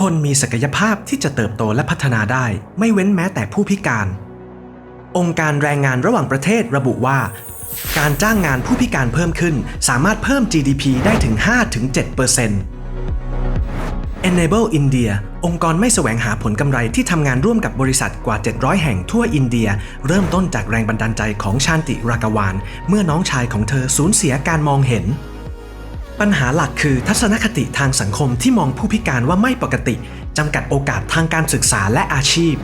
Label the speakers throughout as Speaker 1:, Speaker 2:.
Speaker 1: คนมีศักยภาพที่จะเติบโตและพัฒนาได้ ไม่เว้นแม้แต่ผู้พิการ องค์การแรงงานระหว่างประเทศระบุว่า การจ้างงานผู้พิการเพิ่มขึ้น สามารถเพิ่ม GDP ได้ถึง 5-7% Enable India องค์กรไม่แสวงหาผลกำไรที่ทำงานร่วมกับบริษัทกว่า 700 แห่งทั่วอินเดีย เริ่มต้นจากแรงบันดาลใจของชาติรากวานเมื่อน้องชายของเธอสูญเสียการมองเห็น ปัญหาหลักคือทัศนคติทางสังคมที่มองผู้พิการว่าไม่ปกติ จำกัดโอกาสทางการศึกษาและอาชีพ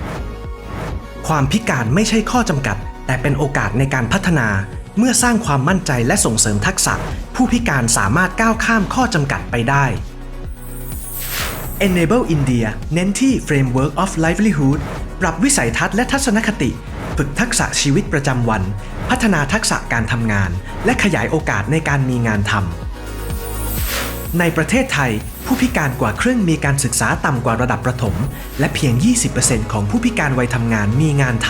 Speaker 1: ความพิการไม่ใช่ข้อจำกัด แต่เป็นโอกาสในการพัฒนา เมื่อสร้างความมั่นใจและส่งเสริมทักษะ ผู้พิการสามารถก้าวข้ามข้อจำกัดไปได้ Enable India เน้นที่ Framework of Livelihood ปรับวิสัยทัศน์และทัศนคติ ฝึกทักษะชีวิตประจำวัน พัฒนาทักษะการทำงาน และขยายโอกาสในการมีงานทำ ในประเทศไทย ผู้พิการกว่าครึ่งมีการศึกษาต่ำกว่าระดับประถม และเพียง 20%ของผู้พิการวัยทำงานมีงานท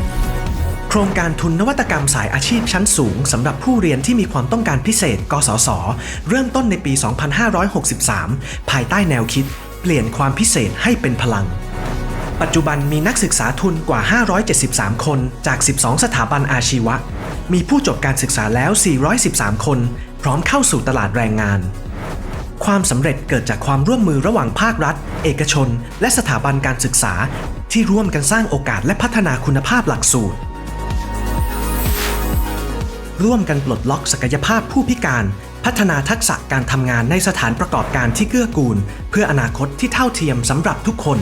Speaker 1: ำโครงการทุนนวัตกรรมสายอาชีพชั้นสูงสำหรับผู้เรียนที่มีความต้องการพิเศษ กสศ เริ่มต้นในปี 2563 ภายใต้แนวคิด เปลี่ยนความพิเศษให้เป็นพลังปัจจุบันมีนักศึกษาทุนกว่า 573 คนจาก 12 สถาบันอาชีวะ มีผู้จบการศึกษาแล้ว 413 คน พร้อมเข้าสู่ตลาดแรงงาน ความสำเร็จเกิดจากความร่วมมือระหว่างภาครัฐ เอกชน และสถาบันการศึกษา ที่ร่วมกันสร้างโอกาสและพัฒนาคุณภาพหลักสูตร ร่วมกันปลดล็อกศักยภาพผู้พิการ พัฒนาทักษะการทำงานในสถานประกอบการที่เกื้อกูล เพื่ออนาคตที่เท่าเทียมสำหรับทุกคน